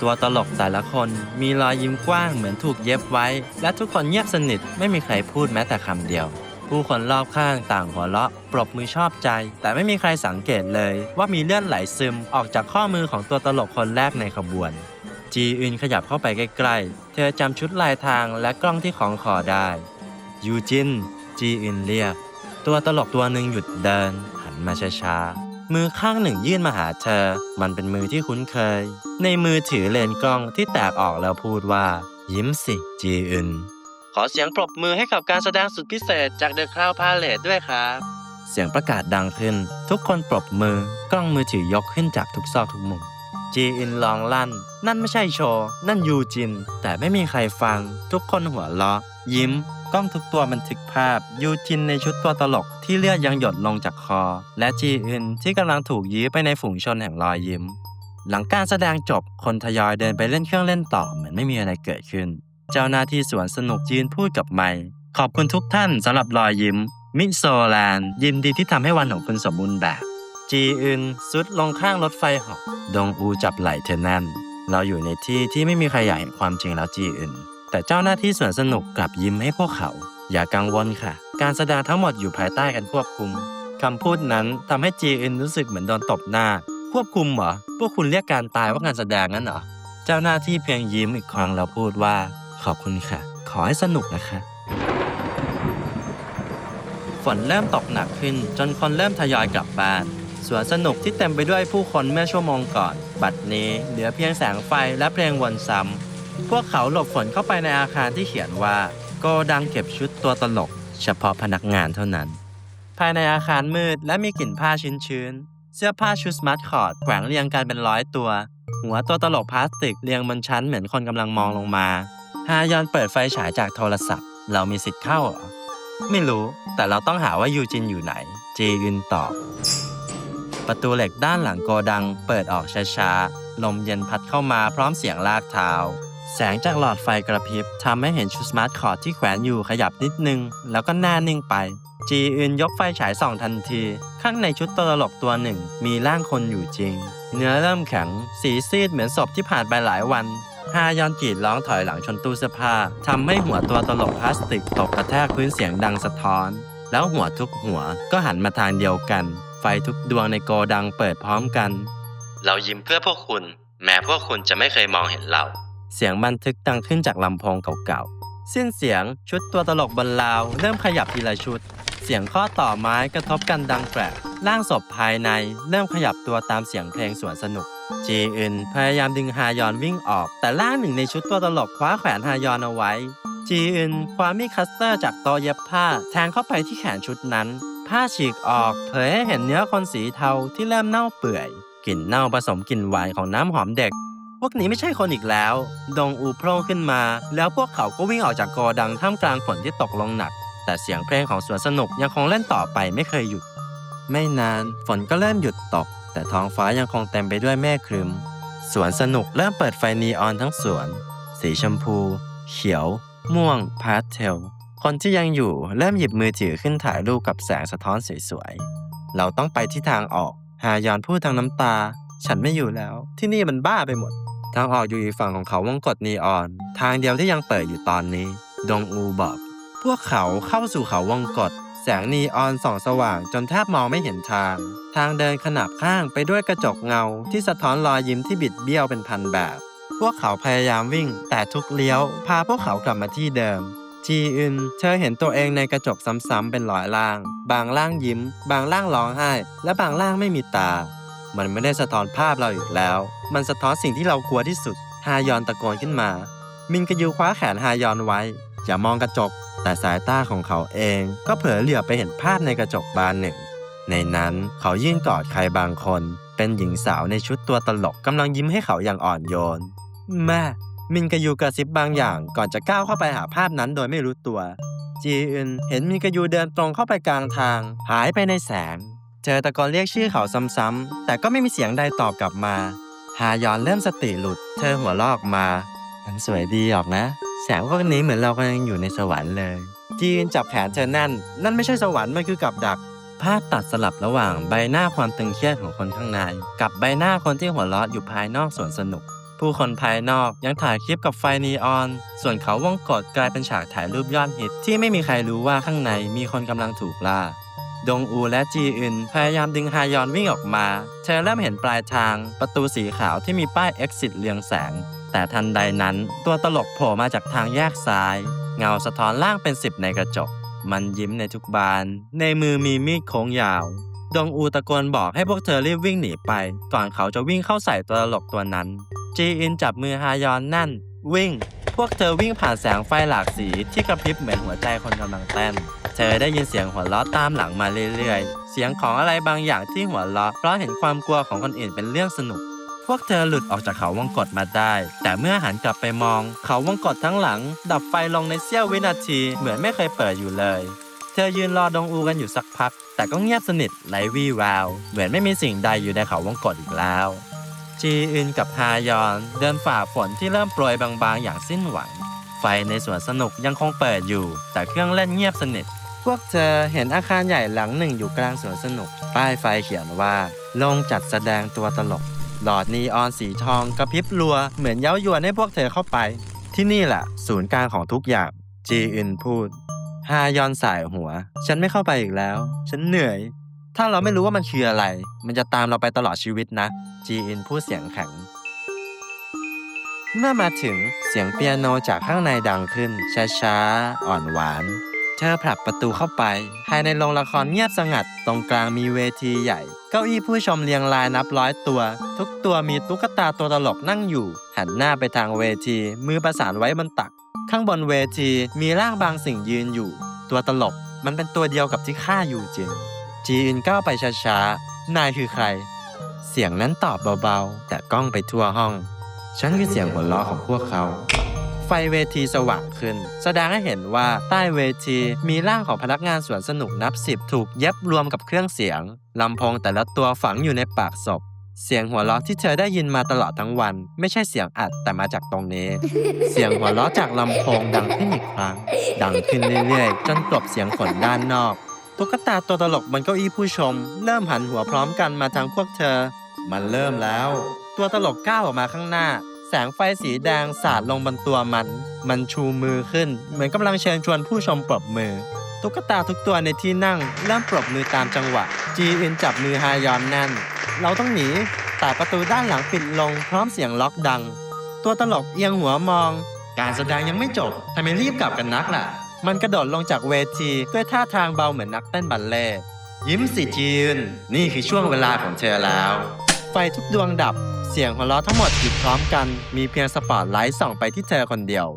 ตัวตลกแต่ละคน มีรอยยิ้มกว้างเหมือนถูกเย็บไว้ และทุกคนเงียบสนิทไม่มีใครพูดแม้แต่คำเดียว ผู้คนรอบข้างต่างหัวเราะ ปรบมือชอบใจ แต่ไม่มีใครสังเกตเลย ว่ามีเลือดไหลซึมออกจากข้อมือของตัวตลกคนแรกในขบวน จีอึนขยับเข้าไปใกล้ๆ เธอจำชุดลายทางและกล้องที่ของคอได้ยูจินจีอึนเรียก ตัวตลกตัวหนึ่งหยุดเดิน หันมาช้าๆ มือข้างหนึ่งยื่นมาหาเธอ มันเป็นมือที่คุ้นเคย ในมือถือเลนส์กล้องที่แตกออกแล้วพูดว่า ยิ้มสิจีอึน ขอเสียงปรบมือให้กับการแสดงสุดพิเศษจากเดอะคลาวพาเลตด้วยครับ เสียงประกาศดังขึ้น ทุกคนปรบมือกล้องมือถือยกขึ้นจากทุกซอกทุกมุม จีอินลองลั่น นั่นไม่ใช่โชว์นั่นยูจิน แต่ไม่มีใครฟัง ทุกคนหัวเราะ ยิ้ม กล้องทุกตัวบันทึกภาพ ยูจินในชุดตัวตลกที่เลือดยังหยดลงจากคอ และจีอินที่กำลังถูกยื้อไปในฝูงชนแห่งรอยยิ้ม หลังการแสดงจบคนทยอยเดินไปเล่นเครื่องเล่นต่อเหมือนไม่มีอะไรเกิดขึ้น เจ้าหน้าที่สวนสนุกยืนพูดกับไมค์ขอบคุณทุกท่านสำหรับรอยยิ้ม มิโซแลนด์ยินดีที่ทำให้วันของคุณสมบูรณ์แบบ จีอึนซุดลงข้างรถไฟหอกดงอูจับไหล่เธอแน่น เราอยู่ในที่ที่ไม่มีใครอยากเห็นความจริงแล้วจีอึนแต่เจ้าหน้าที่สวนสนุกกลับยิ้มให้พวกเขา อย่ากังวลค่ะ การแสดงทั้งหมดอยู่ภายใต้การควบคุมคำพูดนั้นทำให้จีอึนรู้สึกเหมือนโดนตบหน้า ควบคุมเหรอ พวกคุณเรียกการตายว่าการแสดงงั้นเหรอ เจ้าหน้าที่เพียงยิ้มอีกครั้งแล้วพูดว่า ขอบคุณค่ะ ขอให้สนุกนะคะ ฝนเริ่มตกหนักขึ้นจนคนเริ่มทยอยกลับบ้าน สวนสนุกที่เต็มไปด้วยผู้คนเมื่อชั่วโมงก่อน บัดนี้เหลือเพียงแสงไฟและเพลงวนซ้ำ พวกเขาหลบฝนเข้าไปในอาคารที่เขียนว่า โกดังเก็บชุดตัวตลก เฉพาะพนักงานเท่านั้น ภายในอาคารมืดและมีกลิ่นผ้าชื้นๆ เสื้อผ้าชุดสมาร์ทคอร์ดแขวงเรียงกันเป็นร้อยตัว หัวตัวตลกพลาสติกเรียงบนชั้นเหมือนคนกำลังมองลงมา ฮายอนเปิดไฟฉายจากโทรศัพท์ เรามีสิทธิ์เข้าเหรอ ไม่รู้ แต่เราต้องหาว่ายูจินอยู่ไหน จียุนตอบ ประตูเหล็กด้านหลังโกดังเปิดออกช้าๆ ลมเย็นพัดเข้ามาพร้อมเสียงลากเท้า แสงจากหลอดไฟกระพริบทำให้เห็นชุดสมาร์ทคอร์ดที่แขวนอยู่ขยับนิดนึง แล้วก็แน่นิ่งไป จีอึนยกไฟฉายส่องทันที ข้างในชุดตัวตลกตัวหนึ่ง มีร่างคนอยู่จริง เนื้อเริ่มแข็ง สีซีดเหมือนศพที่ผ่านไปหลายวันฮายอนกรีดร้องถอยหลังชนตู้เสื้อผ้าทำให้หัวตัวตลกพลาสติกตกกระแทกพื้นเสียงดังสะท้อน แล้วหัวทุกหัวก็หันมาทางเดียวกัน ไฟทุกดวงในโกดังเปิดพร้อมกัน เรายิ้มเพื่อพวกคุณ แม้พวกคุณจะไม่เคยมองเห็นเรา เสียงบันทึกดังขึ้นจากลำโพงเก่าๆ สิ้นเสียงชุดตัวตลกบนราว เริ่มขยับทีละชุด เสียงข้อต่อไม้กระทบกันดังแกรกร่างศพภายในเริ่มขยับตัวตามเสียงเพลงสวนสนุก จีอึนพยายามดึงฮายอนวิ่งออก แต่ร่างหนึ่งในชุดตัวตลกคว้าแขวนฮายอนเอาไว้จีอึนคว้ามีดคัสเตอร์จากโต๊ะเย็บผ้าแทงเข้าไปที่แขนชุดนั้น ผ้าฉีกออกเผยให้เห็นเนื้อคนสีเทาที่เริ่มเน่าเปื่อย กลิ่นเน่าผสมกลิ่นหวานของน้ำหอมเด็ก พวกนี้ไม่ใช่คนอีกแล้ว ดงอูโผล่งขึ้นมา แล้วพวกเขาก็วิ่งออกจากโกดังท่ามกลางฝนที่ตกลงหนัก แต่เสียงเพลงของสวนสนุกยังคงเล่นต่อไปไม่เคยหยุด ไม่นานฝนก็เริ่มหยุดตก แต่ท้องฟ้ายังคงเต็มไปด้วยเมฆครึม สวนสนุกเริ่มเปิดไฟนีออนทั้งสวน สีชมพู เขียว ม่วงพาสเทล คนที่ยังอยู่เริ่มหยิบมือถือขึ้นถ่ายรูปกับแสงสะท้อนสวยๆ เราต้องไปที่ทางออก ฮายอนพูดทางน้ำตา ฉันไม่อยู่แล้ว ที่นี่มันบ้าไปหมด ทางออกอยู่อีกฝั่งของเขาวงกตนีออน ทางเดียวที่ยังเปิดอยู่ตอนนี้ ดงอูบอก พวกเขาเข้าสู่เขาวงกตแสงนีออนส่องสว่างจนแทบมองไม่เห็นทาง ทางเดินขนาบข้างไปด้วยกระจกเงา ที่สะท้อนรอยยิ้มที่บิดเบี้ยวเป็นพันแบบ พวกเขาพยายามวิ่ง แต่ทุกเลี้ยว พาพวกเขากลับมาที่เดิม จีอึน เธอเห็นตัวเองในกระจกซ้ำๆเป็นร้อยล่าง บางล่างยิ้ม บางล่างร้องไห้ และบางล่างไม่มีตา มันไม่ได้สะท้อนภาพเราอีกแล้ว มันสะท้อนสิ่งที่เรากลัวที่สุด ฮายอนตะโกนขึ้นมา มินกยูคว้าแขนฮายอนไว้ อย่ามองกระจก แต่สายตาของเขาเอง ก็เผลอเหลือบไปเห็นภาพในกระจกบานหนึ่ง ในนั้นเขายื่นกอดใครบางคน เป็นหญิงสาวในชุดตัวตลกกำลังยิ้มให้เขาอย่างอ่อนโยน แม่ มินกยูกระซิบบางอย่างก่อนจะก้าวเข้าไปหาภาพนั้นโดยไม่รู้ตัว จีอึนเห็นมินกยูเดินตรงเข้าไปกลางทาง หายไปในแสง เจอตะโกนเรียกชื่อเขาซ้ำๆแต่ก็ไม่มีเสียงใดตอบกลับมาฮายอนเริ่มสติหลุด เธอหัวลอกมา มันสวยดีออกนะ แสงพวกนี้เหมือนเรากำลังอยู่ในสวรรค์เลย จีนจับแขนเธอแน่น นั่นไม่ใช่สวรรค์มันคือกับดักภาพตัดสลับระหว่างใบหน้าความตึงเครียดของคนข้างใน กับใบหน้าคนที่หัวเราะอยู่ภายนอกสวนสนุก ผู้คนภายนอกยังถ่ายคลิปกับไฟนีออน ส่วนเขาวงกฏกลายเป็นฉากถ่ายรูปยอดฮิต ที่ไม่มีใครรู้ว่าข้างในมีคนกำลังถูกล่า ดงอูและจีอึนพยายามดึงฮายอนวิ่งออกมา เธอเริ่มเห็นปลายทางประตูสีขาวที่มีป้าย exit เรืองแสง แต่ทันใดนั้น ตัวตลกโผล่มาจากทางแยกซ้าย เงาสะท้อนล่างเป็นสิบในกระจก มันยิ้มในทุกบาน ในมือมีมีดโค้งยาว ดงอูตะโกนบอกให้พวกเธอรีบวิ่งหนีไป ก่อนเขาจะวิ่งเข้าใส่ตัวตลกตัวนั้น จีอินจับมือฮายอนแน่น วิ่ง พวกเธอวิ่งผ่านแสงไฟหลากสีที่กระพริบเหมือนหัวใจคนกำลังเต้น เธอได้ยินเสียงหัวเราะตามหลังมาเรื่อยๆ เสียงของอะไรบางอย่างที่หัวเราะเพราะเห็นความกลัวของคนอื่นเป็นเรื่องสนุก พวกเธอหลุดออกจากเขาวงกฏมาได้ แต่เมื่อหันกลับไปมอง เขาวงกฏทั้งหลัง ดับไฟลงในเสี้ยววินาทีเหมือนไม่เคยเปิดอยู่เลย เธอยืนรอดงอูกันอยู่สักพัก แต่ก็เงียบสนิทไร้วี่แวว เหมือนไม่มีสิ่งใดอยู่ในเขาวงกฏอีกแล้ว จีอึนกับฮายอน เดินฝ่าฝนที่เริ่มโปรยบางๆ อย่างสิ้นหวัง ไฟในสวนสนุกยังคงเปิดอยู่ แต่เครื่องเล่นเงียบสนิท พวกเธอเห็นอาคารใหญ่หลังหนึ่งอยู่กลางสวนสนุก ป้ายไฟเขียนว่าโรงจัดแสดงตัวตลก หลอดนีออนสีทองกระพริบรัว เหมือนเย้ายวนให้พวกเธอเข้าไป ที่นี่แหละศูนย์กลางของทุกอย่างจีอึนพูด ฮายอนสายหัว ฉันไม่เข้าไปอีกแล้ว ฉันเหนื่อย ถ้าเราไม่รู้ว่ามันคืออะไร มันจะตามเราไปตลอดชีวิตนะ จีอินพูดเสียงแข็ง เมื่อมาถึงเสียงเปียโนจากข้างในดังขึ้นช้าๆอ่อนหวาน เธอผลักประตูเข้าไป ภายในโรงละครเงียบสงัด ตรงกลางมีเวทีใหญ่ เก้าอี้ผู้ชมเรียงรายนับร้อยตัว ทุกตัวมีตุ๊กตาตัวตลกนั่งอยู่ หันหน้าไปทางเวที มือประสานไว้บนตัก ข้างบนเวทีมีร่างบางสิ่งยืนอยู่ ตัวตลกมันเป็นตัวเดียวกับที่ข้าอยู่จริง จีอินก้าวไปช้าๆ นายคือใคร เสียงนั้นตอบเบาๆ แต่ก้องไปทั่วห้อง ฉันคือเสียงหัวเราะของพวกเขา ไฟเวทีสว่างขึ้น แสดงให้เห็นว่าใต้เวทีมีร่างของพนักงานสวนสนุกนับสิบถูกเย็บรวมกับเครื่องเสียงลำโพงแต่ละตัวฝังอยู่ในปากศพ เสียงหัวเราะที่เธอได้ยินมาตลอดทั้งวัน ไม่ใช่เสียงอัดแต่มาจากตรงนี้ เสียงหัวเราะจากลำโพงดังขึ้นอีกครั้ง ดังขึ้นเรื่อยๆ จนกลบเสียงฝนด้านนอก ตุ๊กตาตัวตลกบนเก้าอี้ผู้ชม เริ่มหันหัวพร้อมกันมาทางพวกเธอ มันเริ่มแล้ว ตัวตลกก้าวออกมาข้างหน้า แสงไฟสีแดงสาดลงบนตัวมัน มันชูมือขึ้น เหมือนกำลังเชิญชวนผู้ชมปรบมือ ตุ๊กตาทุกตัวในที่นั่งเริ่มปรบมือตามจังหวะ จีอินจับมือฮายอนแน่น เราต้องหนี แต่ประตูด้านหลังปิดลงพร้อมเสียงล็อกดัง ตัวตลกเอียงหัวมอง การแสดงยังไม่จบทำไมรีบกลับกันนักล่ะ มันกระโดดลงจากเวทีด้วยท่าทางเบาเหมือนนักเต้นบัลเล่ยิ้มสิจีน นี่คือช่วงเวลาของเธอแล้ว ไฟทุกดวงดับ เสียงหัวเราะทั้งหมดหยุดพร้อมกัน มีเพียงสปอตไลท์ส่องไปที่เธอคนเดียว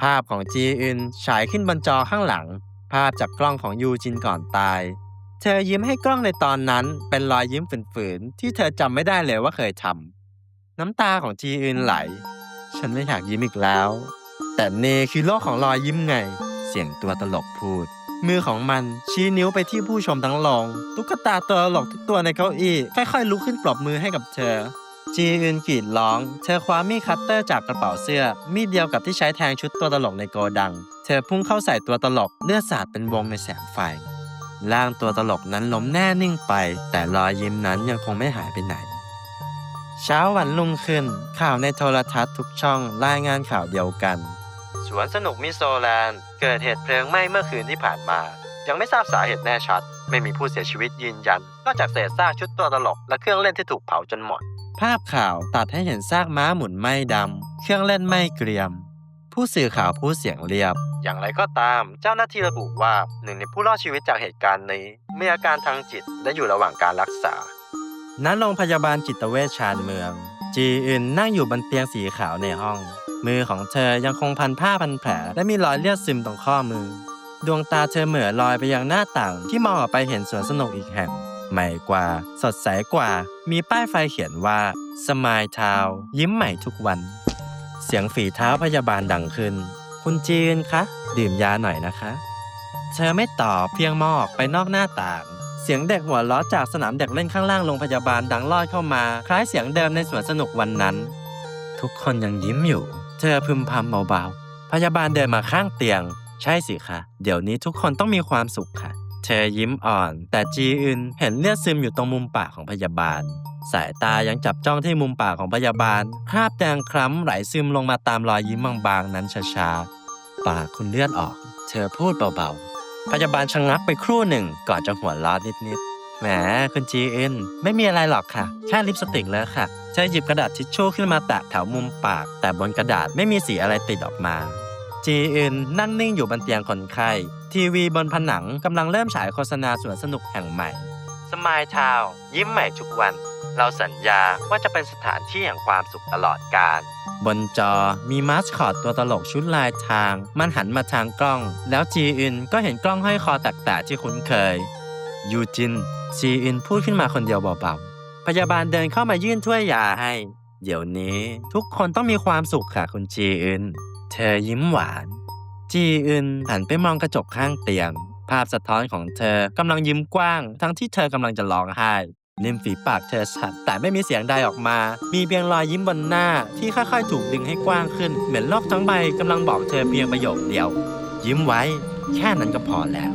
ภาพของจีอึนฉายขึ้นบนจอข้างหลัง ภาพจากกล้องของยูจินก่อนตาย เธอยิ้มให้กล้องในตอนนั้น เป็นรอยยิ้มฝืนๆที่เธอจำไม่ได้เลยว่าเคยทำน้ำตาของจีอึนไหล ฉันไม่อยากยิ้มอีกแล้ว แต่เนคือโลกของรอยยิ้มไง เสียงตัวตลกพูดมือของมันชี้นิ้วไปที่ผู้ชมทั้งโรงตุ๊กตาตัวตลกทุกตัวในเก้าอี้ค่อยๆลุกขึ้นปรบมือให้กับเธอ จีอึนกรีดร้อง เธอคว้ามีดคัตเตอร์จากกระเป๋าเสื้อ มีดเดียวกับที่ใช้แทงชุดตัวตลกในโกดัง เธอพุ่งเข้าใส่ตัวตลกเลือดสาดเป็นวงในแสงไฟร่างตัวตลกนั้นล้มแน่นิ่งไป แต่รอยยิ้มนั้นยังคงไม่หายไปไหน เช้าวันรุ่งขึ้น ข่าวในโทรทัศน์ทุกช่องรายงานข่าวเดียวกัน สวนสนุกมิโซแลนด์ เกิดเหตุเพลิงไหม้เมื่อคืนที่ผ่านมา ยังไม่ทราบสาเหตุแน่ชัด ไม่มีผู้เสียชีวิตยืนยัน นอกจากเศษซากชุดตัวตลกและเครื่องเล่นที่ถูกเผาจนหมด ภาพข่าวตัดให้เห็นซากม้าหมุนไหม้ดำ เครื่องเล่นไหม้เกรียม ผู้สื่อข่าวพูดเสียงเรียบ อย่างไรก็ตามเจ้าหน้าที่ระบุว่าหนึ่งในผู้รอดชีวิตจากเหตุการณ์นี้มีอาการทางจิตและอยู่ระหว่างการรักษา ณ โรงพยาบาลจิตเวชชาญเมือง จีอึนนั่งอยู่บนเตียงสีขาวในห้อง มือของเธอยังคงพันผ้าพันแผล และมีรอยเลือดซึมตรงข้อมือ ดวงตาเธอเหม่อลอยไปยังหน้าต่างที่มองออกไปเห็นสวนสนุกอีกแห่ง ใหม่กว่า สดใสกว่า มีป้ายไฟเขียนว่าสมายทาวยิ้มใหม่ทุกวัน เสียงฝีเท้าพยาบาลดังขึ้น คุณจีนคะ ดื่มยาหน่อยนะคะ เธอไม่ตอบเพียงมองออกไปนอกหน้าต่าง เสียงเด็กหัวเราะจากสนามเด็กเล่นข้างล่างโรงพยาบาลดังลอดเข้ามา คล้ายเสียงเดิมในสวนสนุกวันนั้น ทุกคนยังยิ้มอยู่ เธอพึมพำเบาๆพยาบาลเดินมาข้างเตียง ใช่สิคะเดี๋ยวนี้ทุกคนต้องมีความสุขค่ะ เธอยิ้มอ่อน แต่จีอึนเห็นเลือดซึมอยู่ตรงมุมปากของพยาบาล สายตายังจับจ้องที่มุมปากของพยาบาล คราบแดงคล้ำไหลซึมลงมาตามรอยยิ้มบางๆ นั้นช้าๆ ปากคุณเลือดออก เธอพูดเบาๆ พยาบาลชะงักไปครู่หนึ่งก่อนจะหัวเราะนิดๆแหมคุณจีอึนไม่มีอะไรหรอกค่ะ แค่ลิปสติกแล้วค่ะเธอหยิบกระดาษทิชชู่ขึ้นมาแตะแถวมุมปาก แต่บนกระดาษไม่มีสีอะไรติดออกมา จีอึนนั่งนิ่งอยู่บนเตียงคนไข้ ทีวีบนผนังกำลังเริ่มฉายโฆษณาสวนสนุกแห่งใหม่สมายทาวยิ้มใหม่ทุกวัน เราสัญญาว่าจะเป็นสถานที่แห่งความสุขตลอดกาลบนจอมีมาสคอตตัวตลกชุดลายทาง มันหันมาทางกล้อง แล้วจีอึนก็เห็นกล้องห้อยคอแตกๆที่คุ้นเคย ยูจินจีอึนพูดขึ้นมาคนเดียวเบาๆพยาบาลเดินเข้ามายื่นถ้วยยาให้ เดี๋ยวนี้ทุกคนต้องมีความสุขค่ะคุณจีอึน เธอยิ้มหวาน จีอึนหันไปมองกระจกข้างเตียง ภาพสะท้อนของเธอกำลังยิ้มกว้าง ทั้งที่เธอกำลังจะร้องไห้ริมฝีปากเธอชัดแต่ไม่มีเสียงใดออกมา มีเพียงรอยยิ้มบนหน้าที่ค่อยๆ ถูกดึงให้กว้างขึ้น เหมือนโลกทั้งใบกำลังบอกเธอเพียงประโยคเดียว ยิ้มไว้ แค่นั้นก็พอแล้ว